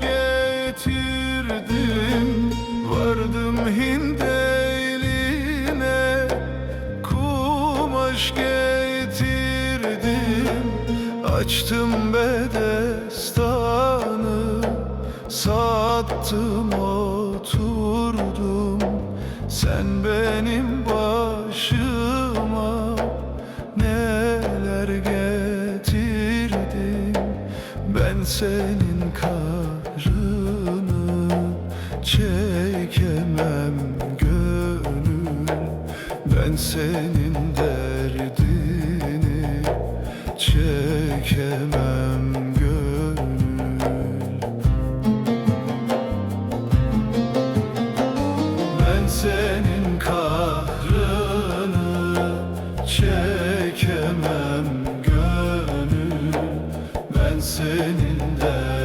Getirdim. Vardım Hint eline Kumaş getirdim. Açtım bedestanı Sattım oturdum. Sen benim başıma Neler getirdin? Ben senin kalbim Çekemem gönül. Ben senin derdini Çekemem gönül. Ben senin kahrını çekemem gönül. Ben senin derdini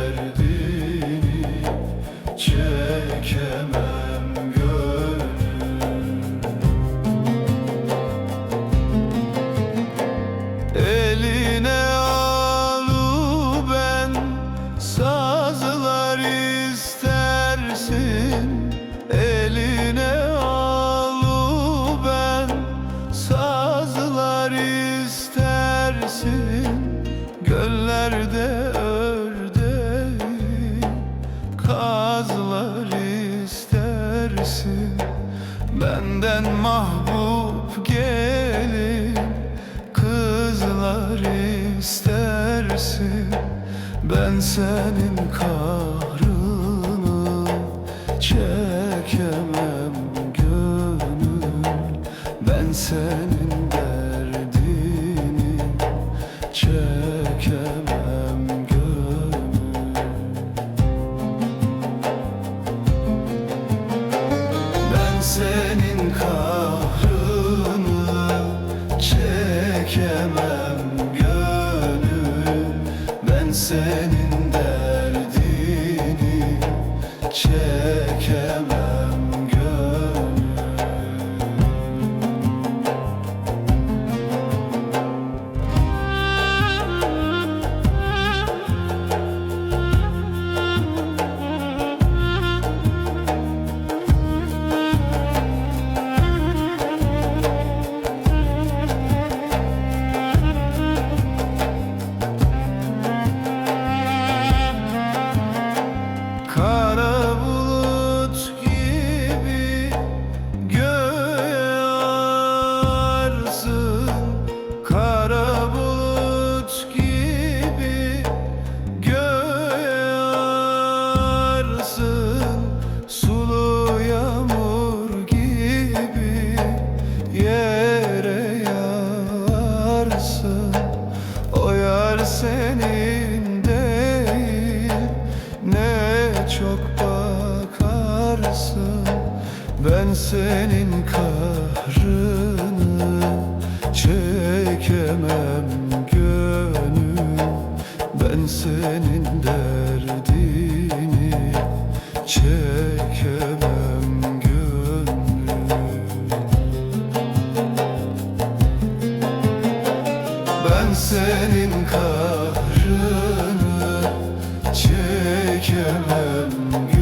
Eline alı ben sazlar istersin Göllerde ördeği kazlar istersin. Benden mahbub gelin kızlar istersin. Ben senin kahrını çekemem gönül. Ben senin derdini çekemem gönül. Ben senin kahrını çekemem gönül. Ben senin Ben senin kahrını çekemem gönül. Ben senin derdini çekemem gönül. Ben senin kahrını çekemem gönül